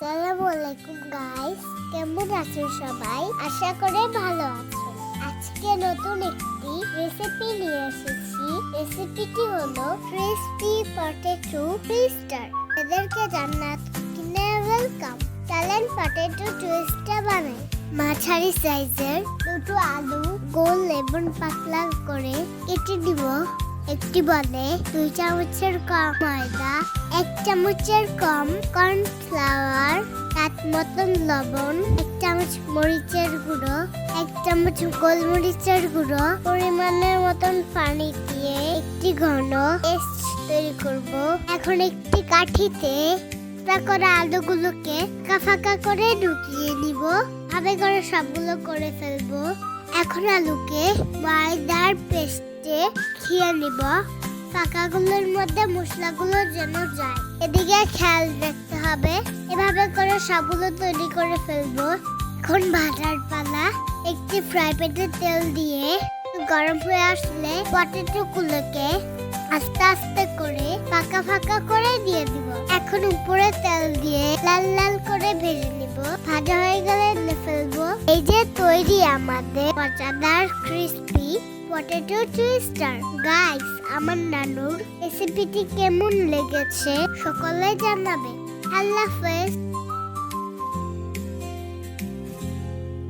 আসসালামু আলাইকুম গাইস কেমন আছেন সবাই? আশা করে ভালো আছেন। আজকে নতুন একটি রেসিপি নিয়ে এসেছি। রেসিপিটি হলো ক্রিস্পি পটেটো টুইস্টার এদেরকে জান্নাত কিনে ওয়েলকাম চলেন পটেটো টুইস্টার বানাই। মাঝারি সাইজের দুটো আলু, গোল এবং পাতলা করে কেটে দিব। একটি বলে দুই চামচের কম। এক চামচের কম কর্নফ্লাওয়ার সাত মতন লবণ, এক চামচ মরিচের গুঁড়ো, এক চামচ গোলমরিচের গুঁড়ো, পরিমাণের মতন পানি দিয়ে একটি ঘন পেস্ট তৈরি করব। এখন একটি কাঠিতে ফাঁকা করা আলুগুলোকে ফাঁকা করে ঢুকিয়ে নিব। ভাবে করে সবগুলো করে ফেলব। এখন আলুকে ময়দার পেস্টে খেয়ে নিব। ফাঁকাগুলোর মধ্যে মশলাগুলো যেন যায়। এদিকে খেয়াল রাখতে হবে। এভাবে করে সবগুলো তৈরি করে ফেলব। এখন ভাজার পালা, একটি ফ্রাই প্যানে তেল দিয়ে গরম হয়ে আসলে পটেটো গুলোকে আস্তে আস্তে করে ফাঁকা ফাঁকা করে দিয়ে দিব। এখন উপরে তেল দিয়ে লাল লাল করে ভেজে নিব। ভাজা আমাদের মজাদার ক্রিস্পি পটেটো টুইস্টার গাইস আমার নানুর রেসিপিটি কেমন লেগেছে সকলে জানাবে। আল্লাহ হাফেজ।